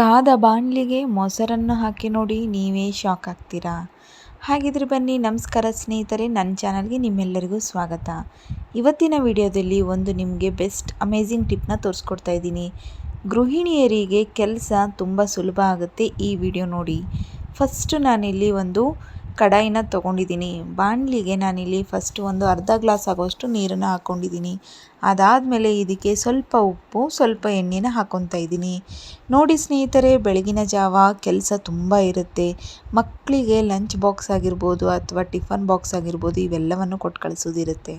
ಕಾದ ಬಾಣಲಿಗೆ ಮೊಸರನ್ನು ಹಾಕಿ ನೋಡಿ ನೀವೇ ಶಾಕ್ ಆಗ್ತೀರಾ? ಹಾಗಿದ್ರೆ ಬನ್ನಿ, ನಮಸ್ಕಾರ ಸ್ನೇಹಿತರೆ, ನನ್ನ ಚಾನಲ್ಗೆ ನಿಮ್ಮೆಲ್ಲರಿಗೂ ಸ್ವಾಗತ. ಇವತ್ತಿನ ವಿಡಿಯೋದಲ್ಲಿ ಒಂದು ನಿಮಗೆ ಬೆಸ್ಟ್ ಅಮೇಝಿಂಗ್ ಟಿಪ್ನ ತೋರಿಸ್ಕೊಡ್ತಾ ಇದ್ದೀನಿ. ಗೃಹಿಣಿಯರಿಗೆ ಕೆಲಸ ತುಂಬ ಸುಲಭ ಆಗುತ್ತೆ ಈ ವಿಡಿಯೋ ನೋಡಿ. ಫಸ್ಟು ನಾನಿಲ್ಲಿ ಒಂದು ಕಡಾಯಿನ ತೊಗೊಂಡಿದ್ದೀನಿ. ಬಾಣಲಿಗೆ ನಾನಿಲ್ಲಿ ಫಸ್ಟು ಒಂದು ಅರ್ಧ ಗ್ಲಾಸ್ ಆಗೋಷ್ಟು ನೀರನ್ನು ಹಾಕ್ಕೊಂಡಿದ್ದೀನಿ. ಅದಾದಮೇಲೆ ಇದಕ್ಕೆ ಸ್ವಲ್ಪ ಉಪ್ಪು, ಸ್ವಲ್ಪ ಎಣ್ಣೆನ ಹಾಕ್ಕೊತಾ ಇದ್ದೀನಿ. ನೋಡಿ ಸ್ನೇಹಿತರೆ, ಬೆಳಗಿನ ಜಾವ ಕೆಲಸ ತುಂಬ ಇರುತ್ತೆ. ಮಕ್ಕಳಿಗೆ ಲಂಚ್ ಬಾಕ್ಸ್ ಆಗಿರ್ಬೋದು ಅಥವಾ ಟಿಫನ್ ಬಾಕ್ಸ್ ಆಗಿರ್ಬೋದು ಇವೆಲ್ಲವನ್ನು ಕೊಟ್ಟು ಕಳಿಸೋದಿರುತ್ತೆ.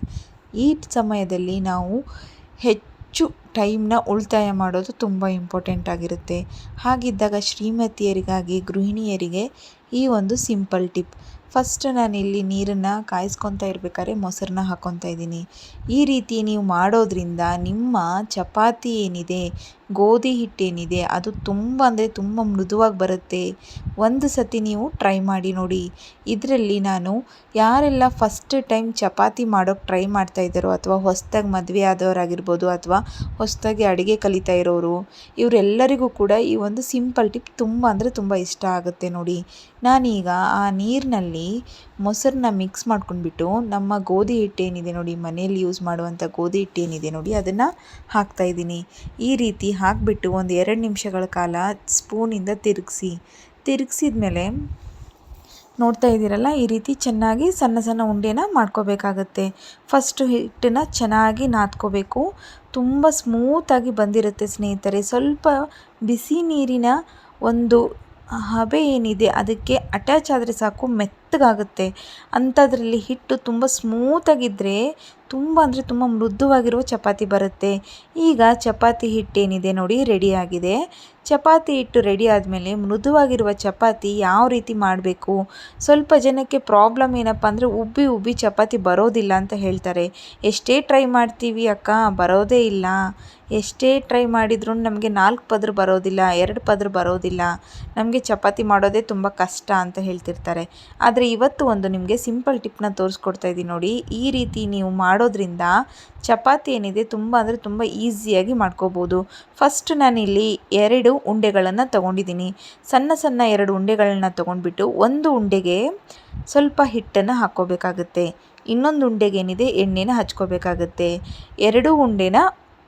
ಈ ಸಮಯದಲ್ಲಿ ನಾವು ಹೆಚ್ಚು ಟೈಮ್ನ ಉಳಿತಾಯ ಮಾಡೋದು ತುಂಬ ಇಂಪಾರ್ಟೆಂಟ್ ಆಗಿರುತ್ತೆ. ಹಾಗಿದ್ದಾಗ ಶ್ರೀಮತಿಯರಿಗಾಗಿ, ಗೃಹಿಣಿಯರಿಗೆ ಈ ಒಂದು ಸಿಂಪಲ್ ಟಿಪ್. ಫಸ್ಟ್ ನಾನಿಲ್ಲಿ ನೀರನ್ನು ಕಾಯಿಸ್ಕೊತಾ ಇರ್ಬೇಕಾದ್ರೆ ಮೊಸರನ್ನ ಹಾಕ್ಕೊತಾ ಇದ್ದೀನಿ. ಈ ರೀತಿ ನೀವು ಮಾಡೋದ್ರಿಂದ ನಿಮ್ಮ ಚಪಾತಿ ಏನಿದೆ ಗೋಧಿ ಹಿಟ್ಟೇನಿದೆ ಅದು ತುಂಬ ಅಂದರೆ ತುಂಬ ಮೃದುವಾಗಿ ಬರುತ್ತೆ. ಒಂದು ಸತಿ ನೀವು ಟ್ರೈ ಮಾಡಿ ನೋಡಿ. ಇದರಲ್ಲಿ ನಾನು ಯಾರೆಲ್ಲ ಫಸ್ಟ್ ಟೈಮ್ ಚಪಾತಿ ಮಾಡೋಕ್ಕೆ ಟ್ರೈ ಮಾಡ್ತಾ ಇದ್ದಾರೋ ಅಥವಾ ಹೊಸದಾಗಿ ಮದುವೆ ಆದವರಾಗಿರ್ಬೋದು ಅಥವಾ ಹೊಸದಾಗಿ ಅಡುಗೆ ಕಲಿತಾ ಇರೋರು, ಇವರೆಲ್ಲರಿಗೂ ಕೂಡ ಈ ಒಂದು ಸಿಂಪಲ್ ಟಿಪ್ ತುಂಬ ಅಂದರೆ ತುಂಬ ಇಷ್ಟ ಆಗುತ್ತೆ ನೋಡಿ. ನಾನೀಗ ಆ ನೀರಿನಲ್ಲಿ ಮೊಸರನ್ನ ಮಿಕ್ಸ್ ಮಾಡ್ಕೊಂಡ್ಬಿಟ್ಟು ನಮ್ಮ ಗೋಧಿ ಹಿಟ್ಟೇನಿದೆ ನೋಡಿ, ಮನೆಯಲ್ಲಿ ಯೂಸ್ ಮಾಡುವಂಥ ಗೋಧಿ ಹಿಟ್ಟೇನಿದೆ ನೋಡಿ, ಅದನ್ನು ಹಾಕ್ತಾಯಿದ್ದೀನಿ ಈ ರೀತಿ ಹಾಕಿಬಿಟ್ಟು ಒಂದು ಎರಡು ನಿಮಿಷಗಳ ಕಾಲ ಸ್ಪೂನಿಂದ ತಿರುಗಿಸಿ, ತಿರುಗಿಸಿದ ಮೇಲೆ ನೋಡ್ತಾ ಇದ್ದೀರಲ್ಲ, ಈ ರೀತಿ ಚೆನ್ನಾಗಿ ಸಣ್ಣ ಸಣ್ಣ ಉಂಡೆನ ಮಾಡ್ಕೋಬೇಕಾಗತ್ತೆ. ಫಸ್ಟು ಹಿಟ್ಟನ್ನು ಚೆನ್ನಾಗಿ ನಾದ್ಕೋಬೇಕು. ತುಂಬ ಸ್ಮೂತಾಗಿ ಬಂದಿರುತ್ತೆ ಸ್ನೇಹಿತರೆ. ಸ್ವಲ್ಪ ಬಿಸಿ ನೀರಿನ ಒಂದು ಹಬೆ ಏನಿದೆ, ಅದಕ್ಕೆ ಅಟ್ಯಾಚ್ ಆದರೆ ಸಾಕು, ಮೆತ್ತಗಾಗುತ್ತೆ. ಅಂಥದ್ರಲ್ಲಿ ಹಿಟ್ಟು ತುಂಬ ಸ್ಮೂತಾಗಿದ್ದರೆ ತುಂಬ ಅಂದರೆ ತುಂಬ ಮೃದುವಾಗಿರುವ ಚಪಾತಿ ಬರುತ್ತೆ. ಈಗ ಚಪಾತಿ ಹಿಟ್ಟೇನಿದೆ ನೋಡಿ ರೆಡಿಯಾಗಿದೆ ಚಪಾತಿ ಹಿಟ್ಟು ರೆಡಿ ಆದಮೇಲೆ ಮೃದುವಾಗಿರುವ ಚಪಾತಿ ಯಾವ ರೀತಿ ಮಾಡಬೇಕು? ಸ್ವಲ್ಪ ಜನಕ್ಕೆ ಪ್ರಾಬ್ಲಮ್ ಏನಪ್ಪ ಅಂದರೆ ಉಬ್ಬಿ ಉಬ್ಬಿ ಚಪಾತಿ ಬರೋದಿಲ್ಲ ಅಂತ ಹೇಳ್ತಾರೆ. ಎಷ್ಟೇ ಟ್ರೈ ಮಾಡ್ತೀವಿ ಅಕ್ಕ, ಬರೋದೇ ಇಲ್ಲ. ಎಷ್ಟೇ ಟ್ರೈ ಮಾಡಿದ್ರು ನಮಗೆ ನಾಲ್ಕು ಪದರು ಬರೋದಿಲ್ಲ, ಎರಡು ಪದರು ಬರೋದಿಲ್ಲ. ನಮಗೆ ಚಪಾತಿ ಮಾಡೋದೇ ತುಂಬ ಕಷ್ಟ ಅಂತ ಹೇಳ್ತಿರ್ತಾರೆ. ಆದರೆ ಇವತ್ತು ಒಂದು ನಿಮಗೆ ಸಿಂಪಲ್ ಟಿಪ್ನ ತೋರಿಸ್ಕೊಡ್ತಾ ಇದ್ದೀನಿ ನೋಡಿ. ಈ ರೀತಿ ನೀವು ಮಾಡೋದ್ರಿಂದ ಚಪಾತಿ ಏನಿದೆ ತುಂಬ ಅಂದರೆ ತುಂಬ ಈಸಿಯಾಗಿ ಮಾಡ್ಕೋಬೋದು. ಫಸ್ಟ್ ನಾನಿಲ್ಲಿ ಎರಡು ಉಂಡೆಗಳನ್ನು ತೊಗೊಂಡಿದ್ದೀನಿ. ಸಣ್ಣ ಸಣ್ಣ ಎರಡು ಉಂಡೆಗಳನ್ನ ತೊಗೊಂಡ್ಬಿಟ್ಟು ಒಂದು ಉಂಡೆಗೆ ಸ್ವಲ್ಪ ಹಿಟ್ಟನ್ನು ಹಾಕ್ಕೋಬೇಕಾಗುತ್ತೆ. ಇನ್ನೊಂದು ಉಂಡೆಗೆ ಏನಿದೆ ಎಣ್ಣೆನ ಹಚ್ಕೋಬೇಕಾಗುತ್ತೆ. ಎರಡು ಉಂಡೆನ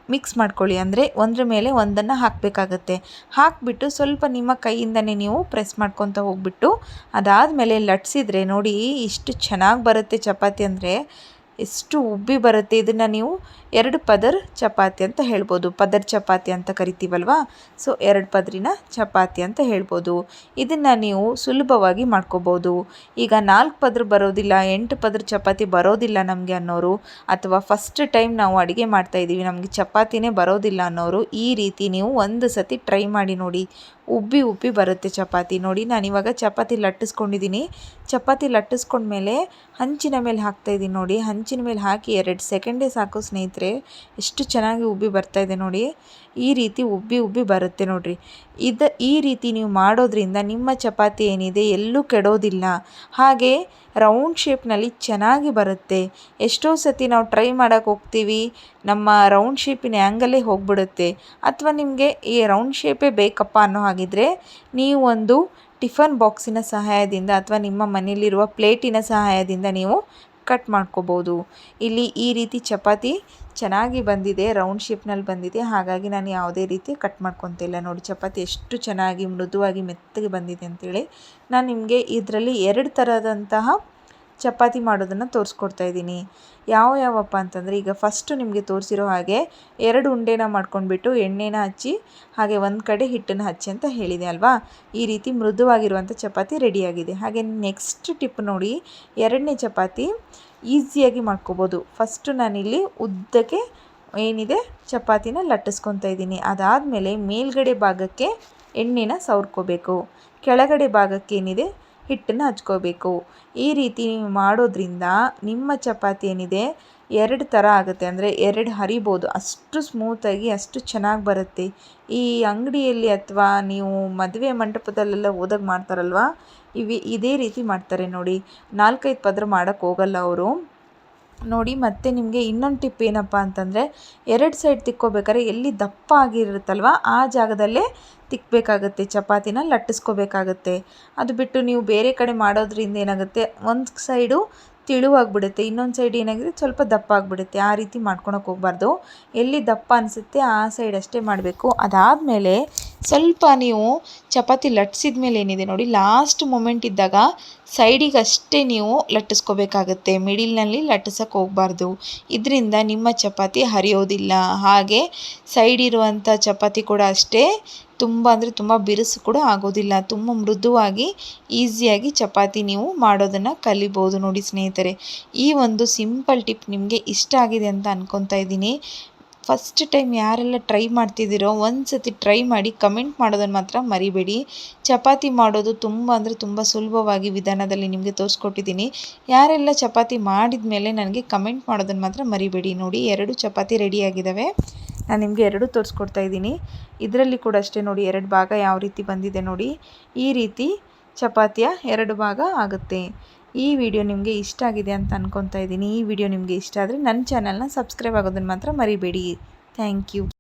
ಮಿಕ್ಸ್ ಮಾಡ್ಕೊಳ್ಳಿ. ಅಂದರೆ ಒಂದ್ರ ಮೇಲೆ ಒಂದನ್ನು ಹಾಕಬೇಕಾಗತ್ತೆ. ಹಾಕಿಬಿಟ್ಟು ಸ್ವಲ್ಪ ನಿಮ್ಮ ಕೈಯಿಂದನೇ ನೀವು ಪ್ರೆಸ್ ಮಾಡ್ಕೊತ ಹೋಗ್ಬಿಟ್ಟು ಅದಾದಮೇಲೆ ಲಟ್ಸಿದ್ರೆ ನೋಡಿ ಇಷ್ಟು ಚೆನ್ನಾಗಿ ಬರುತ್ತೆ ಚಪಾತಿ ಅಂದರೆ. ಎಷ್ಟು ಉಬ್ಬಿ ಬರುತ್ತೆ ಇದನ್ನು ನೀವು ಎರಡು ಪದರ್ ಚಪಾತಿ ಅಂತ ಹೇಳ್ಬೋದು. ಪದರ್ ಚಪಾತಿ ಅಂತ ಕರಿತೀವಲ್ವಾ? ಸೊ, ಎರಡು ಪದರಿನ ಚಪಾತಿ ಅಂತ ಹೇಳ್ಬೋದು. ಇದನ್ನು ನೀವು ಸುಲಭವಾಗಿ ಮಾಡ್ಕೋಬೋದು. ಈಗ ನಾಲ್ಕು ಪದ್ರ ಬರೋದಿಲ್ಲ, ಎಂಟು ಪದರ್ ಚಪಾತಿ ಬರೋದಿಲ್ಲ ನಮಗೆ ಅನ್ನೋರು, ಅಥವಾ ಫಸ್ಟ್ ಟೈಮ್ ನಾವು ಅಡುಗೆ ಮಾಡ್ತಾಯಿದ್ದೀವಿ ನಮಗೆ ಚಪಾತಿನೇ ಬರೋದಿಲ್ಲ ಅನ್ನೋರು, ಈ ರೀತಿ ನೀವು ಒಂದು ಸತಿ ಟ್ರೈ ಮಾಡಿ ನೋಡಿ. ಉಬ್ಬಿ ಉಬ್ಬಿ ಬರುತ್ತೆ ಚಪಾತಿ. ನೋಡಿ, ನಾನು ಇವಾಗ ಚಪಾತಿ ಲಟ್ಟಿಸ್ಕೊಂಡಿದ್ದೀನಿ ಚಪಾತಿ ಲಟ್ಟಿಸ್ಕೊಂಡ್ಮೇಲೆ ಹಂಚಿನ ಮೇಲೆ ಹಾಕ್ತಾಯಿದ್ದೀನಿ ನೋಡಿ. ಹಂಚಿನ ಮೇಲೆ ಹಾಕಿ ಎರಡು ಸೆಕೆಂಡೇ ಸಾಕು ಸ್ನೇಹಿತರೆ. ಎಷ್ಟು ಚೆನ್ನಾಗಿ ಉಬ್ಬಿ ಬರ್ತಾ ಇದೆ ನೋಡಿ. ಈ ರೀತಿ ಉಬ್ಬಿ ಉಬ್ಬಿ ಬರುತ್ತೆ ನೋಡಿರಿ. ಇದು ಈ ರೀತಿ ನೀವು ಮಾಡೋದ್ರಿಂದ ನಿಮ್ಮ ಚಪಾತಿ ಏನಿದೆ ಎಲ್ಲೂ ಕೆಡೋದಿಲ್ಲ. ಹಾಗೆ ರೌಂಡ್ ಶೇಪ್ನಲ್ಲಿ ಚೆನ್ನಾಗಿ ಬರುತ್ತೆ. ಎಷ್ಟೋ ಸತಿ ನಾವು ಟ್ರೈ ಮಾಡೋಕ್ಕೆ ಹೋಗ್ತೀವಿ. ನಮ್ಮ ರೌಂಡ್ ಶೇಪಿನ ಆ್ಯಂಗಲೇ ಹೋಗ್ಬಿಡುತ್ತೆ. ಅಥವಾ ನಿಮಗೆ ಈ ರೌಂಡ್ ಶೇಪೇ ಬೇಕಪ್ಪ ಅನ್ನೋ ಹಾಗಿದ್ರೆ ನೀವೊಂದು ಟಿಫನ್ ಬಾಕ್ಸಿನ ಸಹಾಯದಿಂದ ಅಥವಾ ನಿಮ್ಮ ಮನೆಯಲ್ಲಿರುವ ಪ್ಲೇಟಿನ ಸಹಾಯದಿಂದ ನೀವು ಕಟ್ ಮಾಡ್ಕೋಬೋದು. ಇಲ್ಲಿ ಈ ರೀತಿ ಚಪಾತಿ ಚೆನ್ನಾಗಿ ಬಂದಿದೆ ರೌಂಡ್ ಶೇಪ್ನಲ್ಲಿ ಬಂದಿದೆ. ಹಾಗಾಗಿ ನಾನು ಯಾವುದೇ ರೀತಿ ಕಟ್ ಮಾಡ್ಕೊತಿಲ್ಲ ನೋಡಿ, ಚಪಾತಿ ಎಷ್ಟು ಚೆನ್ನಾಗಿ, ಮೃದುವಾಗಿ ಮೆತ್ತಗೆ ಬಂದಿದೆ ಅಂತೇಳಿ ನಾನು ನಿಮಗೆ ಇದರಲ್ಲಿ ಎರಡು ಥರದಂತಹ ಚಪಾತಿ ಮಾಡೋದನ್ನು ತೋರಿಸ್ಕೊಡ್ತಾ ಇದ್ದೀನಿ. ಯಾವ ಯಾವಪ್ಪ ಅಂತಂದರೆ, ಈಗ ಫಸ್ಟು ನಿಮಗೆ ತೋರಿಸಿರೋ ಹಾಗೆ ಎರಡು ಉಂಡೆನ ಮಾಡ್ಕೊಂಡ್ಬಿಟ್ಟು ಎಣ್ಣೆನ ಹಚ್ಚಿ, ಹಾಗೆ ಒಂದು ಕಡೆ ಹಿಟ್ಟನ್ನು ಹಚ್ಚಿ ಅಂತ ಹೇಳಿದೆ ಅಲ್ವಾ? ಈ ರೀತಿ ಮೃದುವಾಗಿರುವಂಥ ಚಪಾತಿ ರೆಡಿಯಾಗಿದೆ ಹಾಗೆ ನೆಕ್ಸ್ಟ್ ಟಿಪ್ ನೋಡಿ, ಎರಡನೇ ಚಪಾತಿ ಈಸಿಯಾಗಿ ಮಾಡ್ಕೋಬೋದು. ಫಸ್ಟು ನಾನಿಲ್ಲಿ ಉದ್ದಕ್ಕೆ ಏನಿದೆ ಚಪಾತಿನ ಲಟ್ಟಿಸ್ಕೊತಾ ಇದ್ದೀನಿ. ಅದಾದಮೇಲೆ ಮೇಲ್ಗಡೆ ಭಾಗಕ್ಕೆ ಎಣ್ಣೆನ ಸವರ್ಕೋಬೇಕು. ಕೆಳಗಡೆ ಭಾಗಕ್ಕೆ ಏನಿದೆ ಹಿಟ್ಟನ್ನು ಹಚ್ಕೋಬೇಕು. ಈ ರೀತಿ ನೀವು ಮಾಡೋದ್ರಿಂದ ನಿಮ್ಮ ಚಪಾತಿ ಏನಿದೆ ಎರಡು ಥರ ಆಗುತ್ತೆ. ಅಂದರೆ ಎರಡು ಹರಿಬೋದು. ಅಷ್ಟು ಸ್ಮೂತಾಗಿ ಅಷ್ಟು ಚೆನ್ನಾಗಿ ಬರುತ್ತೆ. ಈ ಅಂಗಡಿಯಲ್ಲಿ ಅಥವಾ ನೀವು ಮದುವೆ ಮಂಟಪದಲ್ಲೆಲ್ಲ ಹೋದಾಗ ಮಾಡ್ತಾರಲ್ವ ಇವಿ ಇದೇ ರೀತಿ ಮಾಡ್ತಾರೆ ನೋಡಿ. ನಾಲ್ಕೈದು ಪದ್ರ ಮಾಡೋಕ್ಕೆ ಹೋಗಲ್ಲ ಅವರು. ನೋಡಿ, ಮತ್ತೆ ನಿಮಗೆ ಇನ್ನೊಂದು ಟಿಪ್ ಏನಪ್ಪ ಅಂತಂದರೆ, ಎರಡು ಸೈಡ್ ತಿಕ್ಕೋಬೇಕಾದ್ರೆ ಎಲ್ಲಿ ದಪ್ಪ ಆಗಿರುತ್ತಲ್ವ, ಆ ಜಾಗದಲ್ಲೇ ತಿಕ್ಕಬೇಕಾಗತ್ತೆ ಚಪಾತಿನ ಲಟ್ಟಿಸ್ಕೋಬೇಕಾಗತ್ತೆ. ಅದು ಬಿಟ್ಟು ನೀವು ಬೇರೆ ಕಡೆ ಮಾಡೋದ್ರಿಂದ ಏನಾಗುತ್ತೆ, ಒಂದು ಸೈಡು ತಿಳುವಾಗ್ಬಿಡುತ್ತೆ, ಇನ್ನೊಂದು ಸೈಡ್ ಏನಾಗಿದೆ, ಸ್ವಲ್ಪ ದಪ್ಪ ಆಗಿಬಿಡುತ್ತೆ. ಆ ರೀತಿ ಮಾಡ್ಕೊಳಕ್ಕೆ ಹೋಗ್ಬಾರ್ದು. ಎಲ್ಲಿ ದಪ್ಪ ಅನಿಸುತ್ತೆ, ಆ ಸೈಡ್ ಅಷ್ಟೇ ಮಾಡಬೇಕು. ಅದಾದಮೇಲೆ ಸ್ವಲ್ಪ ನೀವು ಚಪಾತಿ ಲಟ್ಸಿದ ಮೇಲೆ ಏನಿದೆ ನೋಡಿ ಲಾಸ್ಟ್ ಮೊಮೆಂಟ್ ಇದ್ದಾಗ ಸೈಡಿಗೆ ಅಷ್ಟೇ ನೀವು ಲಟ್ಟಿಸ್ಕೋಬೇಕಾಗತ್ತೆ. ಮಿಡಿಲ್ನಲ್ಲಿ ಲಟ್ಟಿಸೋಕೆ ಹೋಗಬಾರ್ದು. ಇದರಿಂದ ನಿಮ್ಮ ಚಪಾತಿ ಹರಿಯೋದಿಲ್ಲ. ಹಾಗೆ ಸೈಡ್ ಇರುವಂಥ ಚಪಾತಿ ಕೂಡ ಅಷ್ಟೇ ತುಂಬ ಅಂದರೆ ತುಂಬ ಬಿರುಸು ಕೂಡ ಆಗೋದಿಲ್ಲ. ತುಂಬ ಮೃದುವಾಗಿ ಈಸಿಯಾಗಿ ಚಪಾತಿ ನೀವು ಮಾಡೋದನ್ನು ಕಲಿಬೋದು ನೋಡಿ ಸ್ನೇಹಿತರೆ. ಈ ಒಂದು ಸಿಂಪಲ್ ಟಿಪ್ ನಿಮಗೆ ಇಷ್ಟ ಆಗಿದೆ ಅಂತ ಅನ್ಕೊತಾ ಇದ್ದೀನಿ. ಫಸ್ಟ್ ಟೈಮ್ ಯಾರೆಲ್ಲ ಟ್ರೈ ಮಾಡ್ತಿದ್ದೀರೋ, ಒಂದು ಸತಿ ಟ್ರೈ ಮಾಡಿ ಕಮೆಂಟ್ ಮಾಡೋದನ್ನು ಮಾತ್ರ ಮರಿಬೇಡಿ. ಚಪಾತಿ ಮಾಡೋದು ತುಂಬ ಅಂದರೆ ತುಂಬ ಸುಲಭವಾಗಿ ವಿಧಾನದಲ್ಲಿ ನಿಮಗೆ ತೋರಿಸ್ಕೊಟ್ಟಿದ್ದೀನಿ. ಯಾರೆಲ್ಲ ಚಪಾತಿ ಮಾಡಿದ ಮೇಲೆ ನನಗೆ ಕಮೆಂಟ್ ಮಾಡೋದನ್ನು ಮಾತ್ರ ಮರಿಬೇಡಿ. ನೋಡಿ, ಎರಡು ಚಪಾತಿ ರೆಡಿಯಾಗಿದ್ದಾವೆ ನಾನು ನಿಮಗೆ ಎರಡು ತೋರಿಸ್ಕೊಡ್ತಾ ಇದ್ದೀನಿ. ಇದರಲ್ಲಿ ಕೂಡ ಅಷ್ಟೇ ನೋಡಿ, ಎರಡು ಭಾಗ ಯಾವ ರೀತಿ ಬಂದಿದೆ ನೋಡಿ. ಈ ರೀತಿ ಚಪಾತಿಯ ಎರಡು ಭಾಗ ಆಗುತ್ತೆ. ಈ ವಿಡಿಯೋ ನಿಮಗೆ ಇಷ್ಟ ಆಗಿದೆ ಅಂತ ಅನ್ಕೊತಾ ಇದ್ದೀನಿ. ಈ ವಿಡಿಯೋ ನಿಮಗೆ ಇಷ್ಟ ಆದರೆ ನನ್ನ ಚಾನಲ್ನ ಸಬ್ಸ್ಕ್ರೈಬ್ ಆಗೋದನ್ನು ಮಾತ್ರ ಮರಿಬೇಡಿ. Thank you